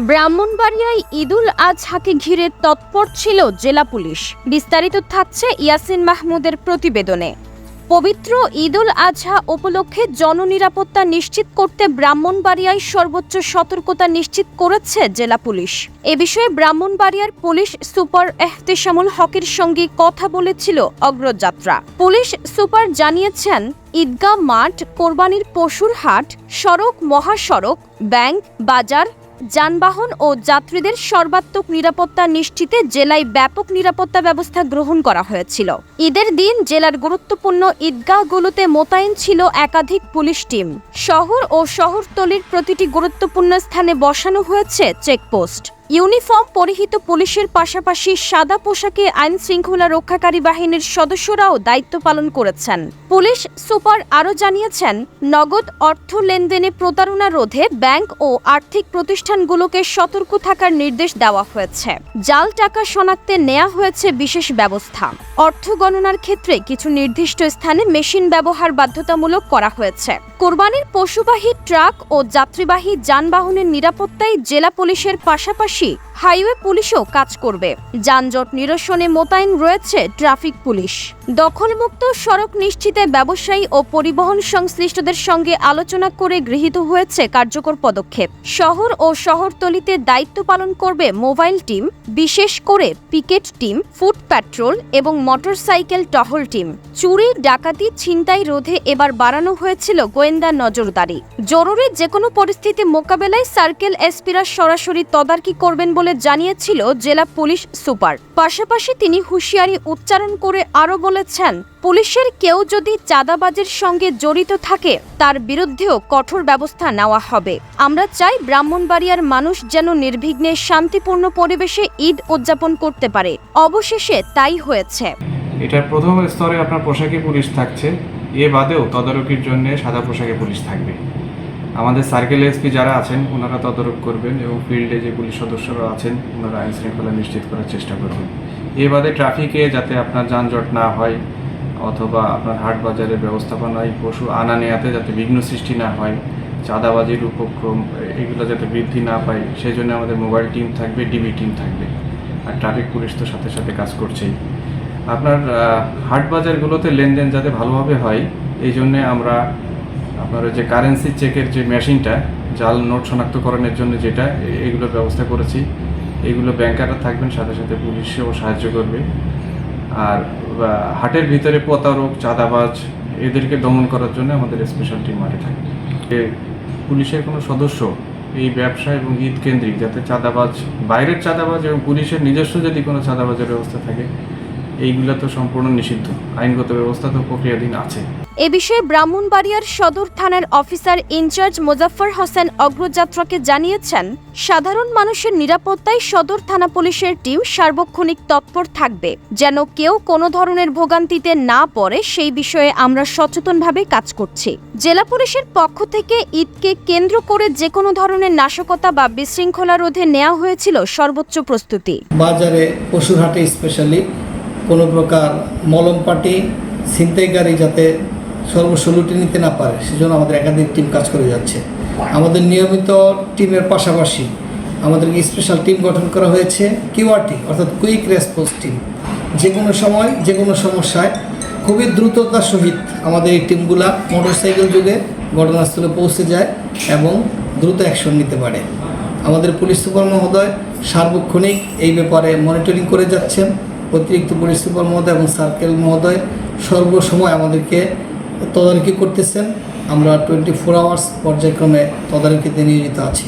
ব্রাহ্মণবাড়িয়ায় ঈদুল আজহাকে ঘিরে তৎপর ছিল জেলা পুলিশ। বিস্তারিত থাকছে ইয়াসিন মাহমুদের প্রতিবেদনে। পবিত্র ঈদুল আজহা উপলক্ষে জননিরাপত্তা নিশ্চিত করতে ব্রাহ্মণবাড়িয়ায় সর্বোচ্চ সতর্কতা নিশ্চিত করেছে জেলা পুলিশ। এ বিষয়ে ব্রাহ্মণবাড়িয়ার পুলিশ সুপার এহতেশামুল হকের সঙ্গে কথা বলেছিল অগ্রযাত্রা। পুলিশ সুপার জানিয়েছেন, ঈদগাহ মাঠ, কোরবানির পশুর হাট, সড়ক, মহাসড়ক, ব্যাংক, বাজার যানবাহন ও যাত্রীদের সর্বাত্মক নিরাপত্তা নিশ্চিতে জেলায় ব্যাপক নিরাপত্তা ব্যবস্থা গ্রহণ করা হয়েছিল। ঈদের দিন জেলার গুরুত্বপূর্ণ ঈদগাহগুলোতে মোতায়েন ছিল একাধিক পুলিশ টিম। শহর ও শহরতলির প্রতিটি গুরুত্বপূর্ণ স্থানে বসানো হয়েছে চেকপোস্ট। ইউনিফর্ম পরিহিত পুলিশের পাশাপাশি সাদা পোশাকে আইন শৃঙ্খলা রক্ষাকারী বাহিনীর সদস্যরাও দায়িত্ব পালন করেছেন। পুলিশ সুপার আরও জানিয়েছেন, নগদ অর্থ লেনদেনে প্রতারণা রোধে ব্যাংক ও আর্থিক প্রতিষ্ঠানগুলোকে সতর্ক থাকার নির্দেশ দেওয়া হয়েছে। জাল টাকা শনাক্তে নেওয়া হয়েছে বিশেষ ব্যবস্থা। অর্থ গণনার ক্ষেত্রে কিছু নির্দিষ্ট স্থানে মেশিন ব্যবহার বাধ্যতামূলক করা হয়েছে। কোরবানির পশুবাহী ট্রাক ও যাত্রীবাহী যানবাহনের নিরাপত্তায় জেলা পুলিশের পাশাপাশি হাইওয়ে পুলিশও কাজ করবে। যানজট নিরসনে মোতায়েন রয়েছে ট্রাফিক পুলিশ। দখলমুক্ত সড়ক নিশ্চিতে ব্যবসায়ী ও পরিবহন সংশ্লিষ্টদের সঙ্গে আলোচনা করে গৃহীত হয়েছে কার্যকর পদক্ষেপ। শহর ও শহরতলিতে দায়িত্ব পালন করবে মোবাইল টিম, বিশেষ করে পিকেট টিম, ফুট প্যাট্রোল এবং মোটরসাইকেল টহল টিম। চুরি, ডাকাতি, ছিনতাই রোধে এবার বাড়ানো হয়েছিল গোয়েন্দা নজরদারি। জরুরি যে কোনো পরিস্থিতি মোকাবেলায় সার্কেল এসপিরা সরাসরি তদারকি করবেন বলে জানিয়েছিল জেলা পুলিশ সুপার। পাশাপাশি তিনি হুঁশিয়ারি উচ্চারণ করে আরও বলেছেন, পুলিশের কেউ যদি চাঁদাবাজের সঙ্গে জড়িত থাকে, তার বিরুদ্ধেও কঠোর ব্যবস্থা নেওয়া হবে। আমরা চাই ব্রাহ্মণবাড়িয়ার মানুষ যেন নির্বিঘ্নে শান্তিপূর্ণ পরিবেশে ঈদ উদযাপন করতে পারে। অবশেষে তাই হয়েছে। এটার প্রথম স্তরে আপনার পোশাকে পুলিশ থাকছে, এ বাদেও তদারকির জন্য সাদা পোশাকে পুলিশ থাকবে। আমাদের সার্কেল এসপি যারা আছেন, ওনারা তদারক করবেন এবং ফিল্ডে যে পুলিশ সদস্যরা আছেন, ওনারা আইন শৃঙ্খলা নিশ্চিত করার চেষ্টা করবেন। এ বাদে ট্রাফিকে যাতে আপনার যানজট না হয়, অথবা আপনার হাট বাজারের ব্যবস্থাপনায় পশু আনা নেয়াতে যাতে বিঘ্ন সৃষ্টি না হয়, চাঁদাবাজির উপক্রম, এগুলো যাতে বৃদ্ধি না পায় সেই জন্য আমাদের মোবাইল টিম থাকবে ডিবি টিম থাকবে। আর ট্রাফিক পুলিশ তো সাথে সাথে কাজ করছেই। আপনার হাট বাজারগুলোতে লেনদেন যাতে ভালোভাবে হয়, এই জন্যে আমরা আপনার যে কারেন্সি চেকের যে মেশিনটা জাল নোট শনাক্তকরণের জন্য যেটা এ- এগুলোর ব্যবস্থা করেছি। এগুলো ব্যাংকাররা থাকবেন সাথে সাথে পুলিশও সাহায্য করবে। আর হাটের ভিতরে প্রতারক চাঁদাবাজ এদেরকে দমন করার জন্য আমাদের স্পেশাল টিম মাঠে থাকবে। এ, পুলিশের কোনো সদস্য এই ব্যবসা এবং ঈদ কেন্দ্রিক যাতে চাঁদাবাজ বাইরের চাঁদাবাজ এবং পুলিশের নিজস্ব যদি কোনো চাঁদাবাজের ব্যবস্থা থাকে এইগুলো তো সম্পূর্ণ নিষিদ্ধ। আইনগত ব্যবস্থা তো প্রক্রিয়াধীন আছে। এ বিষয়ে ব্রাহ্মণবাড়িয়ার সদর থানার officer in charge Mozaffar Hossain অগ্রযাত্রাকে জানিয়েছেন সাধারণ মানুষের নিরাপত্তায় সদর থানা পুলিশের টিম সার্বক্ষণিক তৎপর থাকবে। যেন কেউ কোনো ধরনের ভোগান্তিতে না পড়ে সেই বিষয়ে আমরা সচেতনভাবে কাজ করছি। জেলা পুলিশের পক্ষ থেকে ঈদকে কেন্দ্র করে যে কোনো ধরনের নাশকতা বা বিশৃঙ্খলা রোধে নেওয়া হয়েছিল সর্বোচ্চ প্রস্তুতি। বাজারে স্পেশালি কোনো প্রকার মলম পাটি ছিনতাইকারী যাতে সর্বস্ব লুটে নিতে না পারে, সেজন্য আমাদের একাধিক টিম কাজ করে যাচ্ছে। আমাদের নিয়মিত টিমের পাশাপাশি আমাদের স্পেশাল টিম গঠন করা হয়েছে কিউআরটি অর্থাৎ কুইক রেসপন্স টিম যে কোনো সময় যে কোনো সমস্যায় খুবই দ্রুততার সহিত আমাদের এই টিমগুলা মোটরসাইকেল যুগে ঘটনাস্থলে পৌঁছে যায় এবং দ্রুত অ্যাকশন নিতে পারে। আমাদের পুলিশ সুপার মহোদয় সার্বক্ষণিক এই ব্যাপারে মনিটরিং করে যাচ্ছেন। অতিরিক্ত পুলিশ সুপার মহোদয় এবং সার্কেল মহোদয় সর্বসময় আমাদেরকে তদারকি করতেছেন। আমরা টোয়েন্টি ফোর আওয়ার্স পর্যায়ক্রমে তদারকিতে নিয়োজিত আছি।